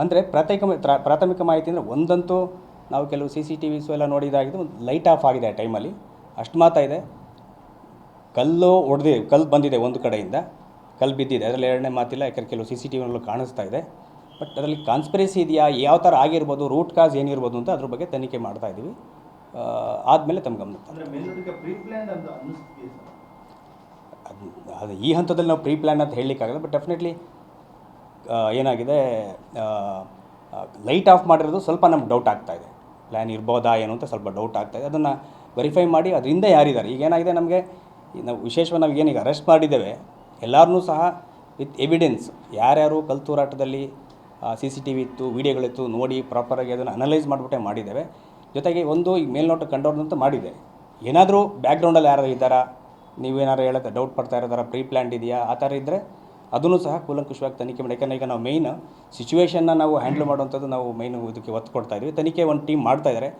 ಅಂದರೆ ಪ್ರಾಥಮಿಕ ಪ್ರಾಥಮಿಕ ಮಾಹಿತಿ ಅಂದರೆ ಒಂದಂತೂ ನಾವು ಕೆಲವು ಸಿ ಸಿ ಟಿ ವಿಸು ಎಲ್ಲ ನೋಡಿದಾಗಿದ್ದು ಒಂದು ಲೈಟ್ ಆಫ್ ಆಗಿದೆ ಆ ಟೈಮಲ್ಲಿ. ಅಷ್ಟು ಮಾತ್ರ ಇದೆ. ಕಲ್ಲು ಹೊಡೆದಿ ಕಲ್ಲು ಬಂದಿದೆ ಒಂದು ಕಡೆಯಿಂದ. ಕಲ್ಲು ಬಿದ್ದಿದೆ. ಅದರಲ್ಲಿ ಎರಡನೇ ಮಾತಿಲ್ಲ ಯಾಕಂದ್ರೆ ಕೆಲವು ಸಿ ಸಿ ಟಿ ವಿನಲ್ಲೂ ಕಾಣಿಸ್ತಾ ಇದೆ. ಬಟ್ ಅದರಲ್ಲಿ ಕಾನ್ಸ್ಪಿರಸಿ ಇದೆಯಾ ಯಾವ ಥರ ಆಗಿರ್ಬೋದು ರೂಟ್ ಕಾಸ್ ಏನಿರ್ಬೋದು ಅಂತ ಅದ್ರ ಬಗ್ಗೆ ತನಿಖೆ ಮಾಡ್ತಾ ಇದ್ದೀವಿ ಆದಮೇಲೆ ತಮ್ಮ ಗಮನ ಅಂದ್ರೆ ಮೇಲ್ನೋಟಕ್ಕೆ ಪ್ರೀ ಪ್ಲಾನ್ ಅಂತ ಅನ್ನಿಸ್ತೀವಿ ಸರ್ ಅದು ಈ ಹಂತದಲ್ಲಿ ನಾವು ಪ್ರೀ ಪ್ಲ್ಯಾನ್ ಅಂತ ಹೇಳಲಿಕ್ಕಾಗಲ್ಲ ಬಟ್ ಡೆಫಿನೆಟ್ಲಿ ಏನಾಗಿದೆ ಲೈಟ್ ಆಫ್ ಮಾಡಿರೋದು ಸ್ವಲ್ಪ ನಮ್ಗೆ ಡೌಟ್ ಆಗ್ತಾ ಇದೆ. ಪ್ಲ್ಯಾನ್ ಇರ್ಬೋದಾ ಏನು ಅಂತ ಸ್ವಲ್ಪ ಡೌಟ್ ಆಗ್ತಾ ಇದೆ. ಅದನ್ನು ವೆರಿಫೈ ಮಾಡಿ ಅದರಿಂದ ಯಾರಿದ್ದಾರೆ? ಈಗ ಏನಾಗಿದೆ ನಮಗೆ ನಾವು ವಿಶೇಷವಾಗಿ ನಾವು ಏನೀಗ ಅರೆಸ್ಟ್ ಮಾಡಿದ್ದೇವೆ ಎಲ್ಲರನ್ನೂ ಸಹ ವಿತ್ ಎವಿಡೆನ್ಸ್ ಯಾರ್ಯಾರು ಕಲ್ತೂರಾಟದಲ್ಲಿ ಸಿ ಸಿ ಟಿ ವಿ ಇತ್ತು ವೀಡಿಯೋಗಳಿತ್ತು ನೋಡಿ ಪ್ರಾಪರಾಗಿ ಅದನ್ನು ಅನಲೈಸ್ ಮಾಡಿಬಿಟ್ಟೆ ಮಾಡಿದ್ದೇವೆ. ಜೊತೆಗೆ ಒಂದು ಈಗ ಮೇಲ್ನೋಟ ಕಂಡವ್ರನ್ನಂತೂ ಮಾಡಿದೆ ಏನಾದರೂ ಬ್ಯಾಕ್ಗ್ರೌಂಡಲ್ಲಿ ಯಾರು ಇದ್ದಾರಾ? ನೀವೇನಾರು ಹೇಳೋಕ್ಕೆ ಡೌಟ್ ಪಡ್ತಾ ಇರೋದಾರ ಪ್ರೀ ಪ್ಲ್ಯಾಂಡ್ ಇದೆಯಾ? ಆ ಥರ ಇದ್ದರೆ ಅದನ್ನು ಸಹ ಕೂಲಂಕುಷವಾಗಿ ತನಿಖೆ ಮಾಡಿ. ಯಾಕಂದರೆ ಈಗ ನಾವು ಮೇಯ್ನ್ ಸಿಚುವೇಷನ್ನ ನಾವು ಹ್ಯಾಂಡಲ್ ಮಾಡುವಂಥದ್ದು ನಾವು ಮೈನು ಇದಕ್ಕೆ ಒತ್ತು ಕೊಡ್ತಾ ತನಿಖೆ ಒಂದು ಟೀಮ್ ಮಾಡ್ತಾ ಇದ್ದಾರೆ